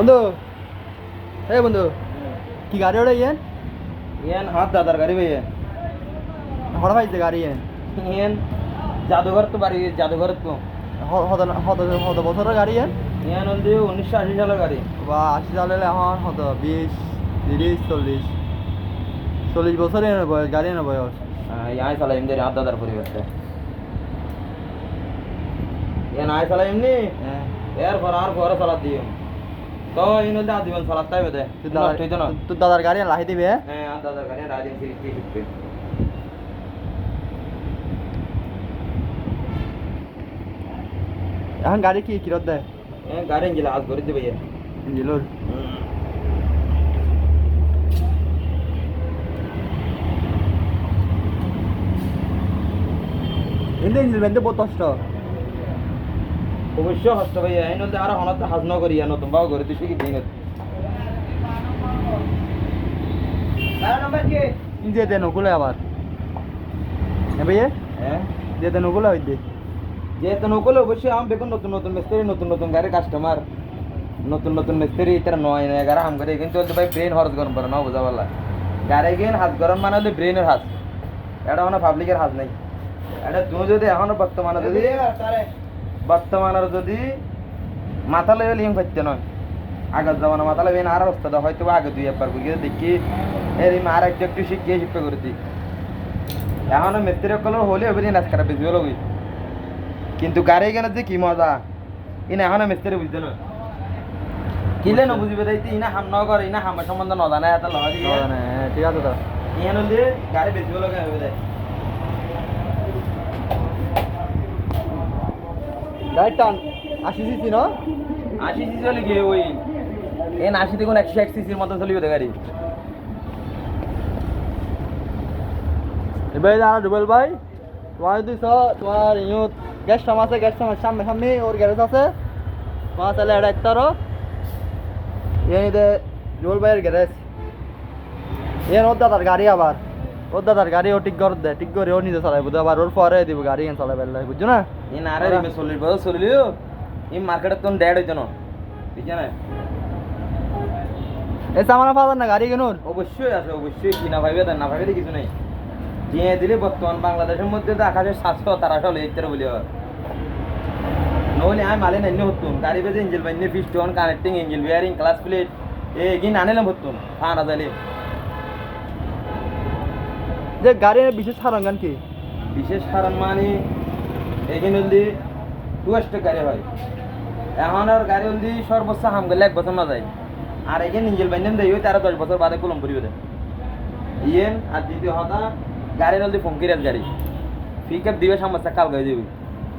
বন্ধু। হে বন্ধু কি গাড়ি ওটা ইয়েন? ইয়েন হাত দাদার গাড়ি ভাই হড় ভাই গাড়ি ইয়েন। ইয়েন জাদুঘর তো বাড়ি জাদুঘর তো। হত বছরের গাড়ি ইয়েন? ইয়েন বন্ধু উনিশশো আশি সালের গাড়ি। বা আশি সালের এখন হত বিশ তিরিশ চল্লিশ। চল্লিশ বছর এনে বয়স গাড়ি এনে বয়স। হ্যাঁ, ইয়াই সালা এমনি হাত দাদার পরিবর্তে এন আয় সালা এমনি? হ্যাঁ। এরপর আর পরে সালা দিও। তো এই নদী আজীবন সালাদ তাই বেদে তোর নষ্ট হইতো না দাদার তোর দাদার গাড়ি লাহি দিবে হ্যাঁ দাদার গাড়ি এখন গাড়ি কি কিরত দেয় হ্যাঁ গাড়ি ইঞ্জিল আজ করে দিবে। ইয়ে জিলোর কিন্তু ইঞ্জিল বেঁধে বহুত কষ্ট। অবশ্য কষ্ট ভাই এই নদী আর হনাতে হাজ ন করি নতুন বাবু করে তুই শিখি দিন নাম্বার কি? যেতে নকুলে আবার। হ্যাঁ ভাইয়ে? হ্যাঁ। যেতে নকুলে হইতে। যেহেতু নকলে অবশ্যই আম বেগুন নতুন নতুন মিস্ত্রি নতুন নতুন গাড়ির কাস্টমার নতুন নতুন মিস্ত্রি ইতার নয় নয় গাড়ি আম করে। কিন্তু চলতে ভাই ব্রেন হরজ গরম করে না বোঝা পারলা। গাড়ি গেন হাত গরম মানে হলে ব্রেনের হাত এটা মানে পাবলিকের হাত নাই। এটা তুমি যদি এখনও বর্তমানে যদি বর্তমানের যদি মাথা লেগে লিম করতে নয় আগের জমানা মাথা লেগে আর অবস্থা দাও হয়তো আগে দুই একবার করে দেখি এর আর একটু একটু শিখিয়ে শিক্ষা করে দিই। এখনও মিস্ত্রি কলর হলে হবে নাচ খারাপ বেশি হলো কিন্তু গাড়ি কেন যে কি মজা ইনা এখনও মিস্ত্রি বুঝতে না কিলে ন বুঝিবে তাই ইনা হাম ন করে ইনা হামের সম্বন্ধে ন জানে এত লহা হ্যাঁ ঠিক আছে তো। ইহান হলে গাড়ি বেশি হলো কেন হবে গাড়ির টান আশি সিসি ন? আশি সিসি হলে গিয়ে ওই এন আশি দেখুন একশো এক সিসির মতো চলিবে গাড়ি। এবার জানা ডুবেল ভাই। তোমার যদি তোমার ইউথ গ্যাস টাম আছে গ্যাস টামের সামনে সামনে ওর গ্যারেজ আছে। তোমার তাহলে এটা একটা আরও। এনে ডুবেল ভাইয়ের গ্যারেজ এন ওর দাদার গাড়ি আবার। ওর দাদার গাড়ি ও ঠিক করে দেয় ঠিক করে ও নিজে চালাই বুঝতে আবার ওর পরে দিব গাড়ি এন চালাই বেলা বুঝছ না? এন আরে রিমে চল্লিশ বছর চলিলিও ই মার্কেটে তো ড্যাড হইতো না। ঠিক আছে? এই সামানা পাওয়ার না গাড়ি অবশ্যই আছে অবশ্যই। কিনা ভাইবে না ভাইবে কিছু নেই। দিয়ে দিলে বর্তমান বাংলাদেশের মধ্যে তো আকাশের সাতশো তারাশো ইত্যাদি বলি নহলে আমি মালে নাইনে হতুন গাড়ি বেজে engine বাইনে piston connecting engine bearing clutch plate এ গিন আনিলাম হতুন হ্যাঁ না যাইলে যে গাড়ির বিশেষ সারঙ্গান কি? বিশেষ কারণ মানে এখানে হলদি টুয়েস্ট গাড়ি হয়। এখন আর গাড়ি হলদি সর্বোচ্চ হাম গেলে এক বছর না যায়। আর এখানে ইঞ্জিল বাইনে দেয় তারা দশ বছর বাদে কলম পরিবে দেয় ইয়েন আর দ্বিতীয় হতা গাড়ির হলদি ফঙ্কিরাজ গাড়ি। পিক আপ দিবে সমস্যা কাল গয়ে দিবি।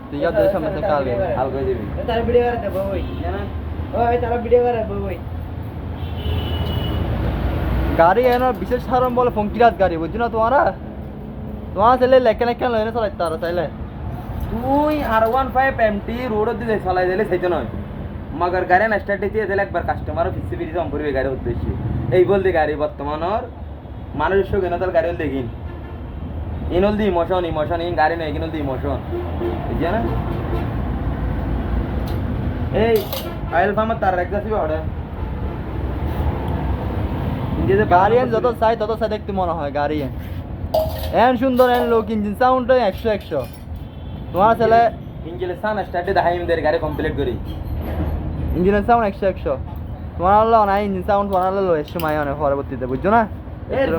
ঠিক আছে সামনে থেকে কাল কাল গয়ে দিবি তারা ভিডিও করে দেবো ওই তারা ভিডিও করে দেবো ওই গাড়ি এনে বিশেষ সারণ বলে ফঙ্কিরাজ গাড়ি বুঝছ না তোমারা তোমার ছেলে লেখে লেখে লইনে চালাই তারা চাইলে তুই আর ওয়ান ফাইভ এম টি রোডত দিলে চলাই দিলে সেইটা নয় মগর গাড়ি না স্টার্ট দিয়ে দিলে একবার কাস্টমার ফিসি ফিরি জম করবে গাড়ি উদ্দেশ্যে। এই বলতে গাড়ি বর্তমানের মানুষ গেনতার গাড়ি দেখিন। ইনল দি ইমোশন ইমোশন ইন গাড়ি নয় ইনল দি ইমোশন বুঝছে না? এই অয়েল ফার্মার তার রাখতে আসবে ওটা ইন্ডিয়াতে গাড়ি যত চাই তত চাই দেখতে মনে হয় গাড়ি। এন সুন্দর এন লোক ইঞ্জিন সাউন্ড একশো একশো। তোমার ছেলে ইঞ্জিনের সান স্টার্টে দেখাই আমাদের গাড়ি কমপ্লিট করি। ইঞ্জিনের সাউন্ড একশো একশো। তোমার হলো না ইঞ্জিন সাউন্ড হলো একশো মাই অনেক পরবর্তীতে বুঝছ না? এর